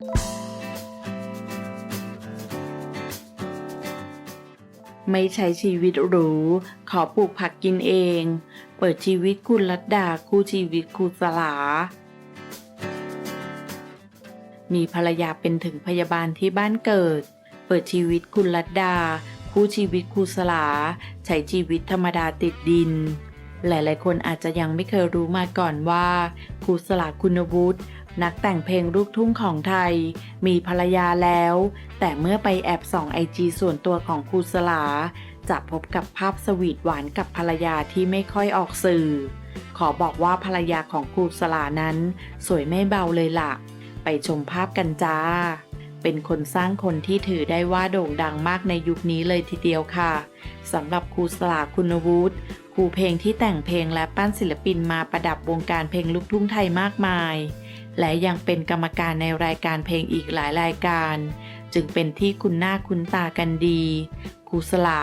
ไม่ใช้ชีวิตหรู ขอปลูกผักกินเอง เปิดชีวิตคุณลัดดาคู่ชีวิตครูสลา มีภรรยาเป็นถึงพยาบาลที่บ้านเกิด เปิดชีวิตคุณลัดดา คู่ชีวิตครูสลา ใช้ชีวิตธรรมดาติดดิน หลายๆ คนอาจจะยังไม่เคยรู้มาก่อนว่าครูสลาคุณวุฒิ นักแต่งเพลงลูกทุ่งของไทย มีภรรยาแล้ว แต่เมื่อไปแอบส่องไอจีส่วนตัวของครูสลา จะพบกับภาพสวีทหวานกับภรรยาที่ไม่ค่อยออกสื่อ ขอบอกว่าภรรยาของครูสลานั้น สวยไม่เบาเลยล่ะ ไปชมภาพกันจ้า เป็นคนสร้างคนที่ถือได้ว่าโด่งดังมากในยุคนี้เลยทีเดียวค่ะสำหรับครูสลาคุณวุฒิครูเพลงที่แต่งเพลงและปั้นศิลปินมาประดับวงการเพลงลูกทุ่งไทยมากมาย และยังเป็นกรรมการในรายการเพลงอีกหลายรายการ จึงเป็นที่คุณหน้าคุ้นตากันดีครูสลา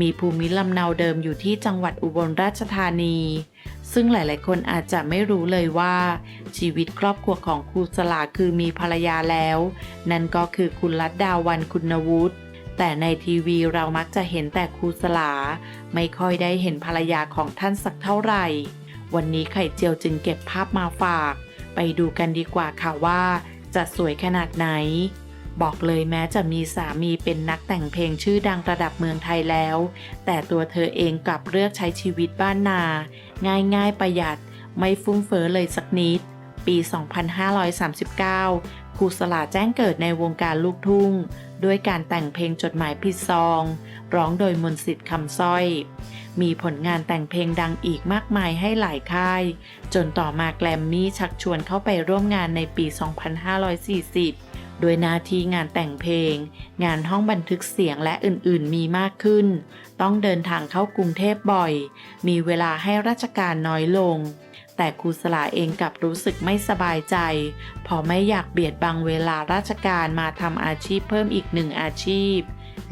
มีภูมิลำเนาเดิมอยู่ที่จังหวัดอุบลราชธานี ซึ่งหลาย ๆ คนอาจจะไม่รู้เลยว่า ชีวิตครอบครัวของครูสลาคือมีภรรยาแล้ว นั่นก็คือคุณลัดดาวันคุณวุฒิแต่ในทีวีเรามักจะเห็นแต่ครูสลา ไม่ค่อยได้เห็นภรรยาของท่านสักเท่าไหร่ วันนี้ไข่เจียวจึงเก็บภาพมาฝาก ไปดูกันดีกว่าค่ะว่าจะสวยขนาดไหน บอกเลยแม้จะมีสามีเป็นนักแต่งเพลงชื่อดังระดับเมืองไทยแล้ว แต่ตัวเธอเองกลับเลือกใช้ชีวิตบ้านนา ง่ายๆประหยัด ไม่ฟุ่มเฟ้อเลยสักนิด ปี 2539ครูสลาแจ้งเกิดในวงการลูกทุ่ง ด้วยการแต่งเพลงจดหมายผิดซอง ร้องโดยมนสิทธิ์คำสร้อย มีผลงานแต่งเพลงดังอีกมากมายให้หลายค่าย จนต่อมาแกรมมี่ชักชวนเข้าไปร่วมงานในปี 2540 โดยนาทีงานแต่งเพลง งานห้องบันทึกเสียงและอื่นๆ มีมากขึ้น ต้องเดินทางเข้ากรุงเทพบ่อย มีเวลาให้ราชการน้อยลงแต่ครูสลาเองกลับรู้สึกไม่สบายใจเพอไม่อยากเบียดบังเวลาราชการมาทำอาชีพเพิ่มอีกหนึ่งอาชีพ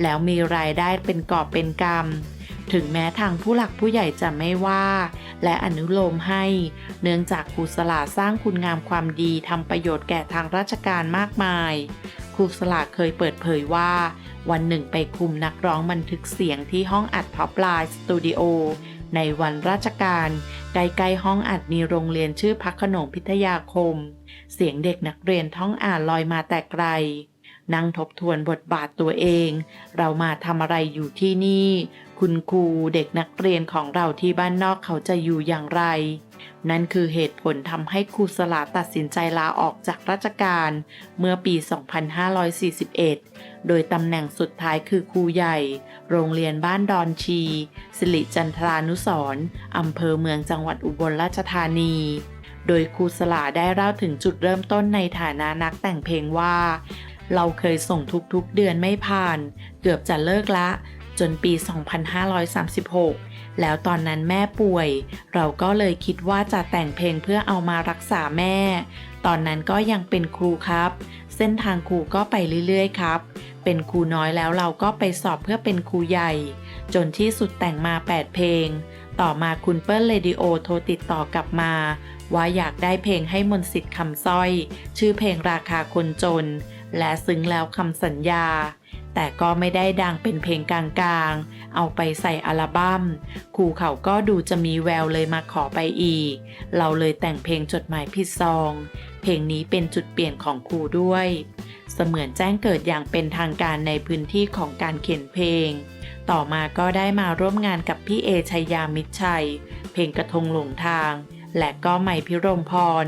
แล้วมีรายได้เป็นกอบเป็นกำ ถึงแม้ทางผู้หลักผู้ใหญ่จะไม่ว่า และอนุโลมให้ เนื่องจากครูสลาสร้างคุณงามความดีทำประโยชน์แก่ทางราชการมากมายครูสลาเคยเปิดเผยว่า วันหนึ่งไปคุมนักร้องบันทึกเสียงที่ห้องอัดท็อปไลน์สตูดิโอในวันราชการใกล้ๆห้องอัดมีโรงเรียนชื่อพักขนงพิทยาคม เสียงเด็กนักเรียนท่องอ่านลอยมาแต่ไกล นั่งทบทวนบทบาทตัวเอง เรามาทำอะไรอยู่ที่นี่ คุณครูเด็กนักเรียนของเราที่บ้านนอกเขาจะอยู่อย่างไร นั่นคือเหตุผลทำให้ครูสลาตัดสินใจลาออกจากราชการ เมื่อปี 2541 โดยตำแหน่งสุดท้ายคือครูใหญ่ โรงเรียนบ้านดอนชี สิริจันทรานุสรณ์อำเภอเมืองจังหวัดอุบลราชธานีโดยครูสลาได้เล่าถึงจุดเริ่มต้นในฐานะนักแต่งเพลงว่า เราเคยส่งทุกๆเดือนไม่ผ่าน เกือบจะเลิกละ จนปี 2536 แล้วตอนนั้นแม่ป่วย เราก็เลยคิดว่าจะแต่งเพลงเพื่อเอามารักษาแม่ ตอนนั้นก็ยังเป็นครูครับ เส้นทางครูก็ไปเรื่อยๆครับ เป็นครูน้อยแล้วเราก็ไปสอบเพื่อเป็นครูใหญ่ จนที่สุดแต่งมา 8 เพลง ต่อมาคุณเปิ้ลเรดิโอโทรติดต่อกลับมาว่าอยากได้เพลงให้มนสิทธิ์คำสร้อย ชื่อเพลงราคาคนจน และซึ้งแล้วคำสัญญา แต่ก็ไม่ได้ดังเป็นเพลงกลางๆ เอาไปใส่อัลบั้มครูเขาก็ดูจะมีแววเลยมาขอไปอีก เราเลยแต่งเพลงจดหมายผิดซอง เพลงนี้เป็นจุดเปลี่ยนของครูด้วย เสมือนแจ้งเกิดอย่างเป็นทางการในพื้นที่ของการเขียนเพลง ต่อมาก็ได้มาร่วมงานกับพี่เอชัยยามิชัย เพลงกระทงหลงทาง และก็ใหม่พิรมพร